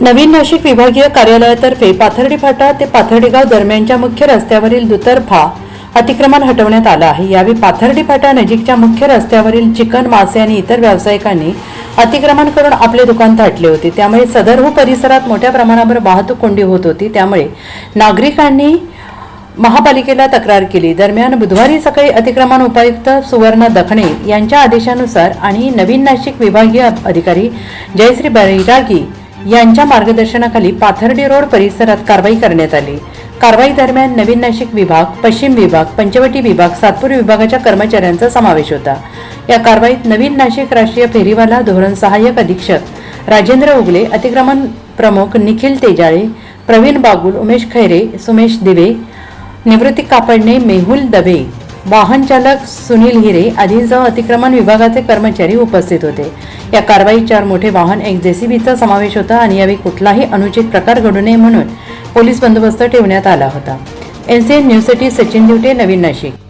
नवीन नाशिक विभागीय कार्यालयातर्फे पाथर्डी फाटा ते पाथर्डीगाव दरम्यानच्या मुख्य रस्त्यावरील दुतर्फा अतिक्रमण हटवण्यात आलं आहे. यावेळी पाथर्डी फाटा नजीकच्या मुख्य रस्त्यावरील चिकन मासे आणि इतर व्यावसायिकांनी अतिक्रमण करून आपले दुकान थाटले होते. त्यामुळे सदरहू परिसरात मोठ्या प्रमाणावर वाहतूक कोंडी होत होती. त्यामुळे नागरिकांनी महापालिकेला तक्रार केली. दरम्यान बुधवारी सकाळी अतिक्रमण उपायुक्त सुवर्ण दखणे यांच्या आदेशानुसार आणि नवीन नाशिक विभागीय अधिकारी जयश्री बैरागी यांच्या मार्गदर्शनाखाली पाथर्डी रोड परिसरात कारवाई करण्यात आली. कारवाई दरम्यान नवीन नाशिक विभाग पश्चिम विभाग पंचवटी विभाग सातपूर विभागाच्या कर्मचाऱ्यांचा समावेश होता. या कारवाईत नवीन नाशिक राष्ट्रीय फेरीवाला धोरण सहाय्यक अधीक्षक राजेंद्र उगले अतिक्रमण प्रमुख निखिल तेजाळे प्रवीण बागुल उमेश खैरे सुमेश दिवे निवृत्ती कापडणे मेहुल दबे वाहन चालक सुनील हिरे आदींसह अतिक्रमण विभागाचे कर्मचारी उपस्थित होते. या कारवाईत चार मोठे वाहन एक जेसीबीचा समावेश होता आणि यावेळी कुठलाही अनुचित प्रकार घडू नये म्हणून पोलीस बंदोबस्त ठेवण्यात आला होता. एनसीएन न्यूजसाठी सचिन दिवटे नवीन नाशिक.